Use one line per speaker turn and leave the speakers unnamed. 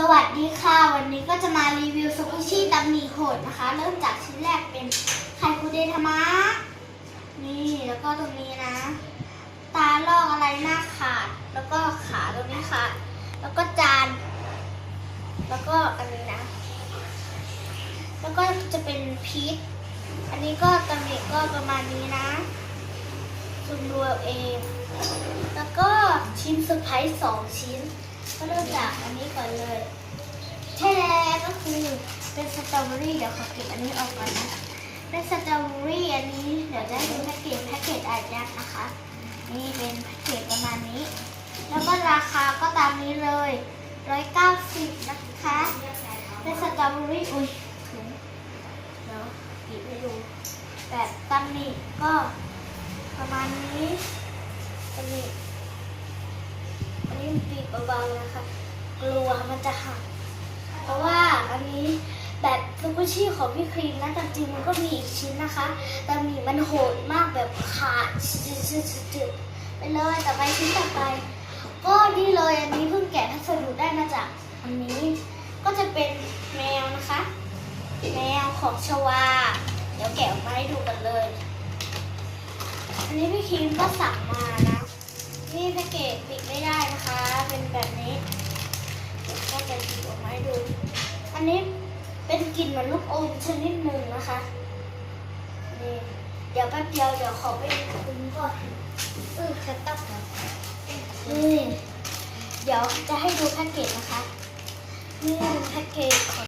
สวัสดีค่ะ วันนี้ก็จะมารีวิวสกุชี่ตำหนิโหดนะคะ เริ่มจากชิ้นแรกเป็นไข่คูเดทามะนี่แล้วก็ตรงนี้นะ ตาลอกอะไรหน้าขาด แล้วก็ขาตรงนี้ขาดแล้วก็จาน แล้วก็อันนี้นะ แล้วก็จะเป็นพีชอันนี้ก็ตำหนิก็ประมาณนี้นะซุมดูเอาเอง แล้วก็ชิ้นเซอร์ไพรส์สองชิ้น ก็เริ่มจากอันนี้ก่อนเลย ก็คือเป็นสตรอเบอรี่เดี๋ยวขอเก็บอันนี้ออกก่อนนะเป็นสตรอเบอรี่อันนี้เดี๋ยวจะให้ดูแพ็กเกจแพ็กเกจอาจยากนะคะ นี่เป็นแพ็กเกจประมาณนี้ แล้วก็ราคาก็ตามนี้เลย190นะคะเป็นสตรอเบอรี่อุ้ยถุงเดี๋ยวหยิบให้ดูแบบตั้มนี่ก็ประมาณนี้ตั้มนี่อันนี้ปีกเบาๆนะคะ กลัวมันจะหัก อันนี้แบบซูเปอร์ชีของพี่ครีมนะแต่จริงมันก็มีอีกชิ้นนะคะ แต่มีมันโหดมากแบบขาดจุดๆไปเลยต่อไปชิ้นต่อไป ก็นี่เลยอันนี้เพิ่งแกะพัสดุได้มาจากอันนี้ ก็จะเป็นแมวนะคะ แมวของชวา เดี๋ยวแกะออกมาให้ดูกันเลย อันนี้พี่ครีมก็สั่งมานะ นี่แพ็กเกจปิดไม่ได้นะคะ เป็นแบบนี้เดี๋ยวก็จะหยิบออกมาให้ดู อั นี้เป็นกลิ่นเหมือนลูกอมชนิดหนึ่งนะคะนี่เดี๋ยวแป๊บเดียวเดี๋ยวขอไปคุมก่อนเออแคตตับก่อนนี่เดี๋ยวจะให้ดูแพ็กเกจนะคะนี่แพ็กเกจของ